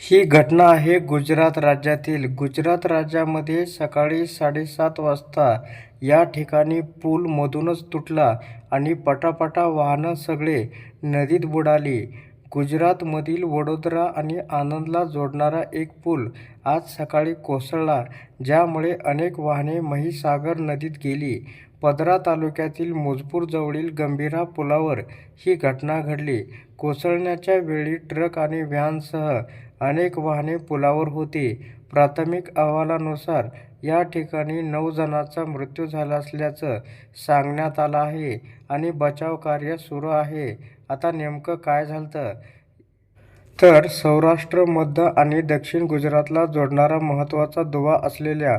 ही घटना आहे गुजरात राज्यातील. गुजरात राज्यामध्ये सकाळी साडेसात वाजता या ठिकाणी पूल मधूनच तुटला आणि पटापटा वाहनं सगळे नदीत बुडाली. गुजरातमधील वडोदरा आणि आनंदला जोडणारा एक पूल आज सकाळी कोसळला, ज्यामुळे अनेक वाहने महिसागर नदीत गेली. पदरा तालुक्यातील मुजपूरजवळील गंभीरा पुलावर ही घटना घडली. कोसळण्याच्या वेळी ट्रक आणि व्हॅनसह अनेक वाहने पुलावर होती. प्राथमिक अहवालानुसार या ठिकाणी नऊ जणांचा मृत्यू झाला असल्याचं सांगण्यात आलं आहे आणि बचावकार्य सुरू आहे. आता नेमकं काय झालं? तर सौराष्ट्र, मध्य आणि दक्षिण गुजरातला जोडणारा महत्त्वाचा दुवा असलेल्या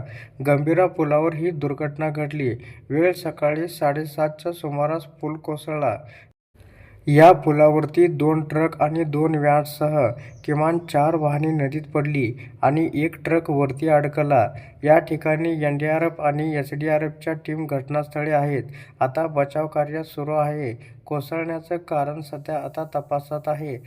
गंभीरा पुलावर ही दुर्घटना घडली. वेळ सकाळी साडेसातच्या सुमारास पूल कोसळला. या पुलावरती दोन ट्रक आणि दोन व्हॅन्ससह किमान चार वाहने नदीत पडली आणि एक ट्रक वरती अडकला. या ठिकाणी एन डी आरप आणि एसडीआरएफच्या टीम घटनास्थळी आहेत. आता बचावकार्य सुरू आहे. कोसळण्याचं कारण सध्या आता तपासात आहे.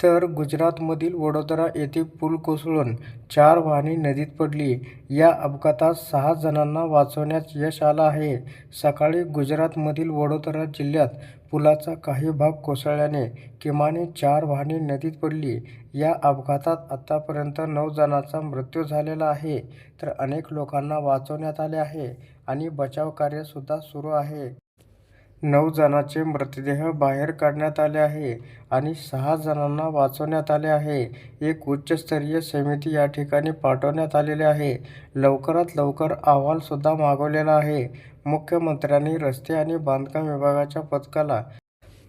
तर गुजरातमधील वडोदरा येथे पूल कोसळून चार वाहने नदीत पडली. या अपघातात सहा जणांना वाचवण्यात यश आलं आहे. सकाळी गुजरातमधील वडोदरा जिल्ह्यात पुलाचा काही भाग कोसळल्याने किमान चार वाहने नदीत पडली. या अपघातात आत्तापर्यंत नऊ जणांचा मृत्यू झालेला आहे तर अनेक लोकांना वाचवण्यात आले आहे आणि बचावकार्यसुद्धा सुरू आहे. नऊ जणांचे मृतदेह बाहेर काढण्यात आले आहे आणि सहा जणांना वाचवण्यात आले आहे. एक उच्चस्तरीय समिती या ठिकाणी पाठवण्यात आलेली आहे. लवकरात लवकर अहवालसुद्धा मागवलेला आहे. मुख्यमंत्र्यांनी रस्ते आणि बांधकाम विभागाच्या पथकाला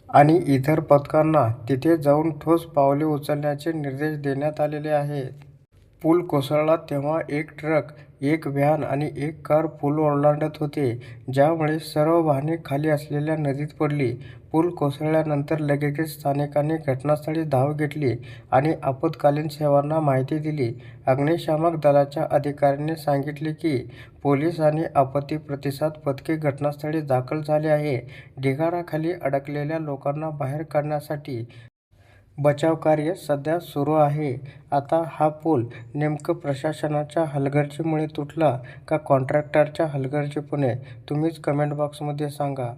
आणि इतर पथकांना तिथे जाऊन ठोस पावले उचलण्याचे निर्देश देण्यात आलेले आहेत. पूल कोसळला तेव्हा एक ट्रक, एक व्हॅन आणि एक कार पूल ओलांडत होते, ज्यामुळे सर्व वाहने खाली असलेल्या नदीत पडली. पूल कोसळल्यानंतर लगेचच स्थानिकांनी घटनास्थळी धाव घेतली आणि आपत्कालीन सेवांना माहिती दिली. अग्निशामक दलाच्या अधिकाऱ्यांनी सांगितले की पोलीस आणि आपत्ती प्रतिसाद पथके घटनास्थळी दाखल झाले आहे. ढिगाराखाली अडकलेल्या लोकांना बाहेर काढण्यासाठी बचावकार्य सध्या सुरू आहे. आता हा पूल नेमकं प्रशासनाच्या हलगर्जीमुळे तुटला का कॉन्ट्रॅक्टरच्या हलगर्जीपणे? तुम्हीच कमेंट बॉक्समध्ये सांगा.